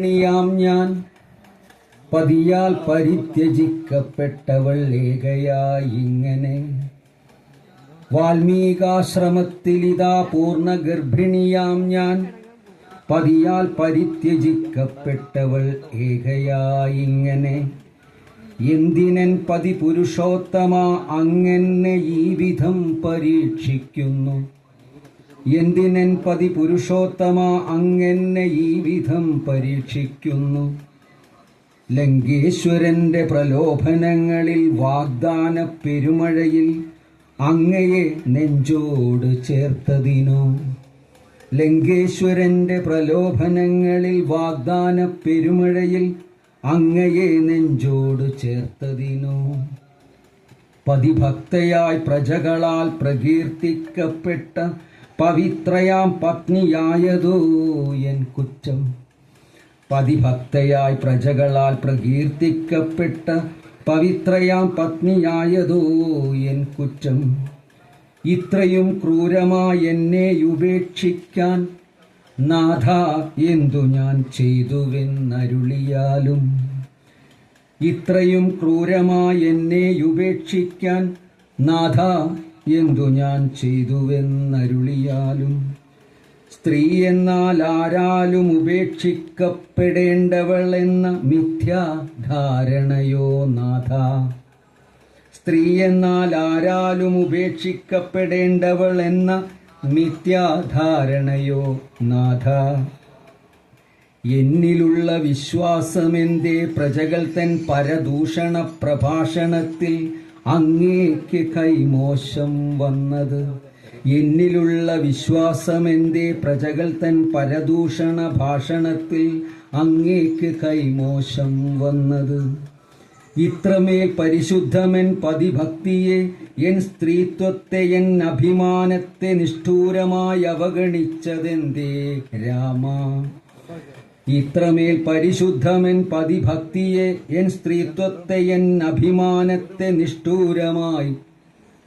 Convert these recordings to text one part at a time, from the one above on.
ണിയാം ഞാൻ. പതിയാൽ പരിത്യജിക്കപ്പെട്ടവൾ ഏകയായിങ്ങനെ. വാൽമീകാശ്രമത്തിലിതാ പൂർണ ഗർഭിണിയാം ഞാൻ. പതിയാൽ പരിത്യജിക്കപ്പെട്ടവൾ ഏകയായിങ്ങനെ. എന്തിനൻ പതി പുരുഷോത്തമ അങ്ങനെ ഈ വിധം പരീക്ഷിക്കുന്നു? എന്തിനൻ പതി പുരുഷോത്തമ അങ്ങനെ ഈ വിധം പരീക്ഷിക്കുന്നു? ലങ്കേശ്വരന്റെ പ്രലോഭനങ്ങളിൽ വാഗ്ദാന പെരുമഴയിൽ അങ്ങയെ നെഞ്ചോട് ചേർത്തതിനോ? ലങ്കേശ്വരന്റെ പ്രലോഭനങ്ങളിൽ വാഗ്ദാന പെരുമഴയിൽ അങ്ങയെ നെഞ്ചോട് ചേർത്തതിനോ? പതിഭക്തയായി പ്രജകളാൽ പ്രകീർത്തിക്കപ്പെട്ട പവിത്രയാം പത്നിയായതോ എൻ കുറ്റം. പതിഭക്തയായി പ്രജകളാൽ പ്രകീർത്തിക്കപ്പെട്ട പവിത്രയാം പത്നിയായതോ എൻ കുറ്റം. ഇത്രയും ക്രൂരമായി എന്നെ ഉപേക്ഷിക്കാൻ നാഥ എന്തു ഞാൻ ചെയ്തുവെന്നരുളിയാലും. ഇത്രയും ക്രൂരമായി എന്നെ ഉപേക്ഷിക്കാൻ നാഥ എന്തു ഞാൻ ചെയ്തുവെന്നരുളിയാലും സ്ത്രീ എന്നാൽ ആരാലും ഉപേക്ഷിക്കപ്പെടേണ്ടവൾ എന്ന മിഥ്യാധാരണയോ നാഥ? സ്ത്രീ എന്നാൽ ആരാലും ഉപേക്ഷിക്കപ്പെടേണ്ടവൾ എന്ന മിഥ്യാധാരണയോ നാഥ? എന്നിലുള്ള വിശ്വാസമെന്തേ പ്രജകൾ തൻ പരദൂഷണ പ്രഭാഷണത്തിൽ അങ്ങേക്ക് കൈമോശം വന്നത്. എന്നിലുള്ള വിശ്വാസമെന്തേ പ്രജകൾ തൻ പരദൂഷണ ഭാഷണത്തിൽ അങ്ങേക്ക് കൈമോശം വന്നത്. ഇത്രമേൽ പരിശുദ്ധമൻ പതിഭക്തിയെ എൻ സ്ത്രീത്വത്തെ എൻ അഭിമാനത്തെ നിഷ്ഠൂരമായി അവഗണിച്ചതെന്തേ രാമ? ഇത്രമേൽ പരിശുദ്ധമെൻ പതിഭക്തിയെ എൻ സ്ത്രീത്വത്തെ എൻ അഭിമാനത്തെ നിഷ്ഠൂരമായി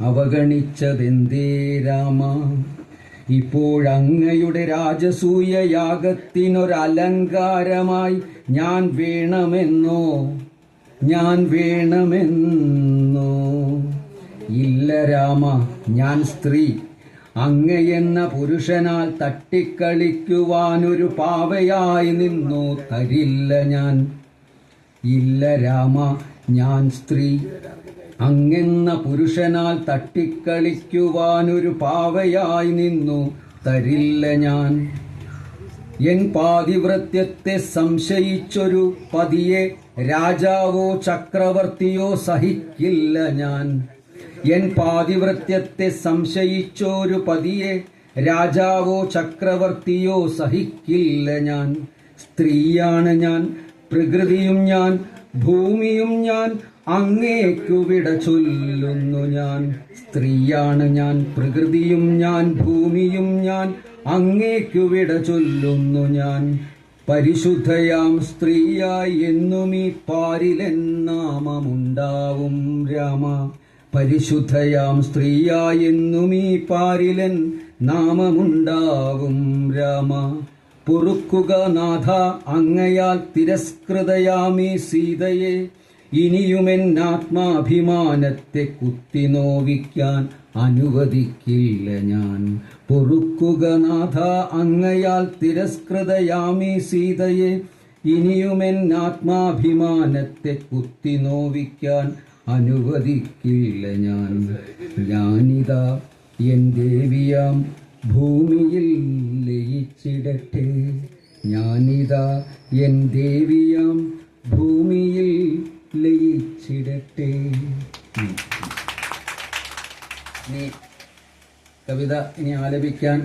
അവഗണിച്ചതെന്തേ രാമ? ഇപ്പോഴങ്ങയുടെ രാജസൂയ യാഗത്തിനൊരലങ്കാരമായി ഞാൻ വേണമെന്നോ? ഞാൻ വേണമെന്നോ? ഇല്ല രാമ ഞാൻ സ്ത്രീ. അങ്ങയെന്ന പുരുഷനാൽ തട്ടിക്കളിക്കുവാനൊരു പാവയായി നിന്നു. തരില്ല ഞാൻ. ഇല്ല രാമ ഞാൻ സ്ത്രീ. അങ്ങെന്ന പുരുഷനാൽ തട്ടിക്കളിക്കുവാനൊരു പാവയായി നിന്നു. തരില്ല ഞാൻ. എൻ പാതിവ്രത്യത്തെ സംശയിച്ചൊരു പതിയെ രാജാവോ ചക്രവർത്തിയോ സഹിക്കില്ല ഞാൻ. എൻ പാതിവൃത്യത്തെ സംശയിച്ചോരു പതിയെ രാജാവോ ചക്രവർത്തിയോ സഹിക്കില്ല ഞാൻ. സ്ത്രീയാണ് ഞാൻ പ്രകൃതിയും ഞാൻ ഭൂമിയും ഞാൻ അങ്ങേക്കു വിട ചൊല്ലുന്നു ഞാൻ. സ്ത്രീയാണ് ഞാൻ പ്രകൃതിയും ഞാൻ ഭൂമിയും ഞാൻ അങ്ങേക്കു വിട ചൊല്ലുന്നു ഞാൻ. പരിശുദ്ധയാം സ്ത്രീയായി എന്നും ഈ പാരിലെൻ നാമമുണ്ടാവും രാമ. പരിശുദ്ധയാം സ്ത്രീയായെന്നും ഈ പാരിലൻ നാമമുണ്ടാവും രാമ. പൊറുക്കുക നാഥ അങ്ങയാൽ തിരസ്കൃതയാമീ സീതയെ. ഇനിയുമെൻ ആത്മാഭിമാനത്തെ കുത്തി നോവിക്കാൻ അനുവദിക്കില്ല ഞാൻ. പൊറുക്കുക നാഥ അങ്ങയാൽ തിരസ്കൃതയാമീ സീതയെ. ഇനിയുമെൻ ആത്മാഭിമാനത്തെ കുത്തി നോവിക്കാൻ അനുവദിക്കില്ല ഞാൻ. ഞാനിതാ എൻ ദേവിയാം ഭൂമിയിൽ ലയിച്ചിടട്ടെ. ഞാനിതാ എൻ ദേവിയാം ഭൂമിയിൽ ലയിച്ചിടട്ടെ. കവിത ഇനി ആലപിക്കാൻ